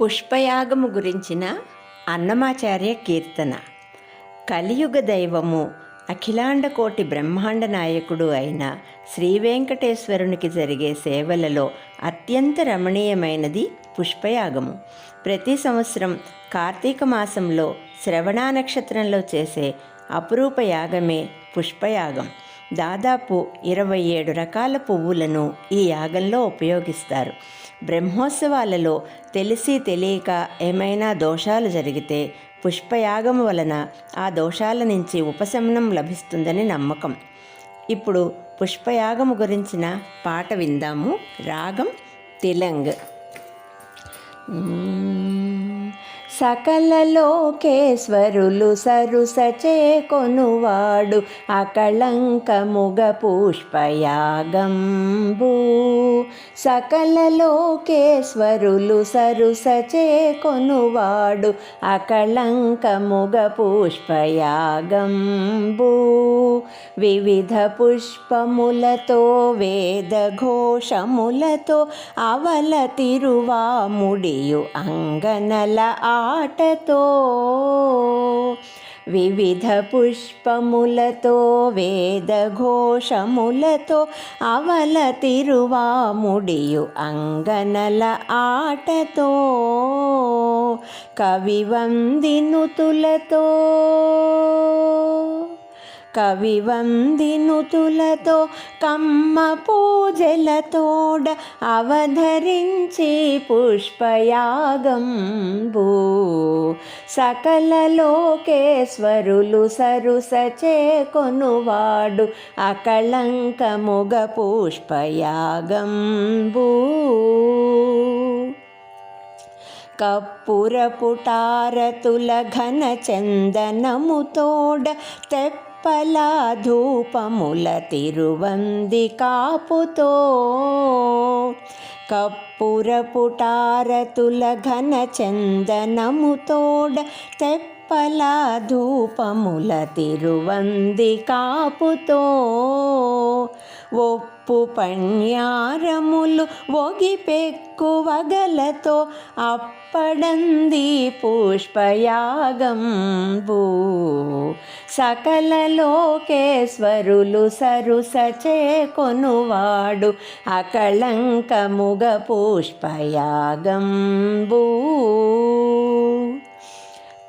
పుష్పయాగము గురించిన అన్నమాచార్య కీర్తన. కలియుగ దైవము అఖిలాండకోటి బ్రహ్మాండ నాయకుడు అయిన శ్రీ వెంకటేశ్వరునికి జరిగే సేవలలో అత్యంత రమణీయమైనది పుష్పయాగము. ప్రతి సంవత్సరం కార్తీక మాసంలో శ్రవణ నక్షత్రంలో చేసే అపురూప యాగమే పుష్పయాగం. దాదాపు ఇరవై ఏడు రకాల పువ్వులను ఈ యాగంలో ఉపయోగిస్తారు. బ్రహ్మోత్సవాలలో తెలిసి తెలియక ఏమైనా దోషాలు జరిగితే పుష్పయాగం వలన ఆ దోషాల నుంచి ఉపశమనం లభిస్తుందని నమ్మకం. ఇప్పుడు పుష్పయాగము గురించిన పాట విందాము. రాగం తిలంగ్. సకలలోకేశ్వరులు సరుసచే కొనువాడు అకళంకముగ పుష్పయాగంబు. సకలలోకేశ్వరులు సరుసచే కొనువాడు అకళంకముగ పుష్పయాగంబూ. వివిధ పుష్పములతో వేదఘోషములతో అవల తిరువాముడియు అంగనల ఆటతో. వివిధ పుష్పములతో వేదఘోషములతో అవల తిరువాముడియు అంగనల ఆటతో. కవివందినుతులతో కవివందినుతులతో కమ్మ పూజలతోడ అవధరించి పుష్పయాగంబు. సకల లోకేశ్వరులు సరుసచే కొనువాడు అకళంకముగ పుష్పయాగంబు. కప్పురపుటారతుల ఘన చందనముతోడ తెప్పలా ధూపముల తిరువంది కాపుతో. కప్పురపుటారతుల ఘన చందనముతోడ తెప్ప తెప్పలా ధూపముల తిరువంది కాపుతో. ఒప్పు పణ్యారములు ఒగిపెక్కు వగలతో అప్పడంది పుష్పయాగంబు. సకల లోకేశ్వరులు సరుసచే కొనువాడు అకళంకముగ భూ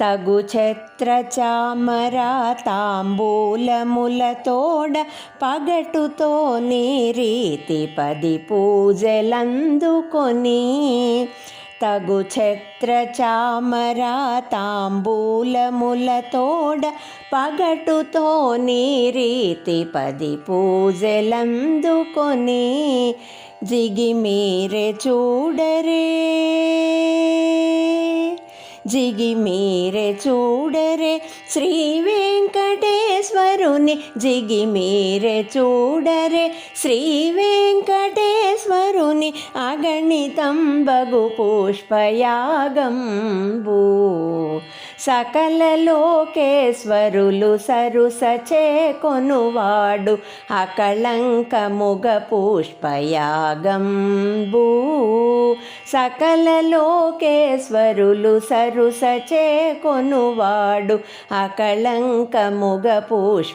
తగు ఛత్ర చామరా తాంబూలములతోడ పగటుతో నీ రీతి పది పూజలందుకొని. తగు ఛత్ర చామరా తాంబూలములతోడ పగటుతో నీ రీతి పది పూజలందుకొని. జిగిమీరె చూడరే జిగిమీరె చూడరే శ్రీ వెంకటేశ్వరుని జిగిమీరె చూడరే. శ్రీ వెంకటేశ్వరుని అగణితం బగు పుష్పయాగంబు. సకల లోకేశ్వరులు సరుసచే కొనువాడు అకళంకముగ పుష్పయాగంబు. సకల లోకేశ్వరులు సరుసచే కొనువాడు అకళంకముగ పుష్పయాగంబు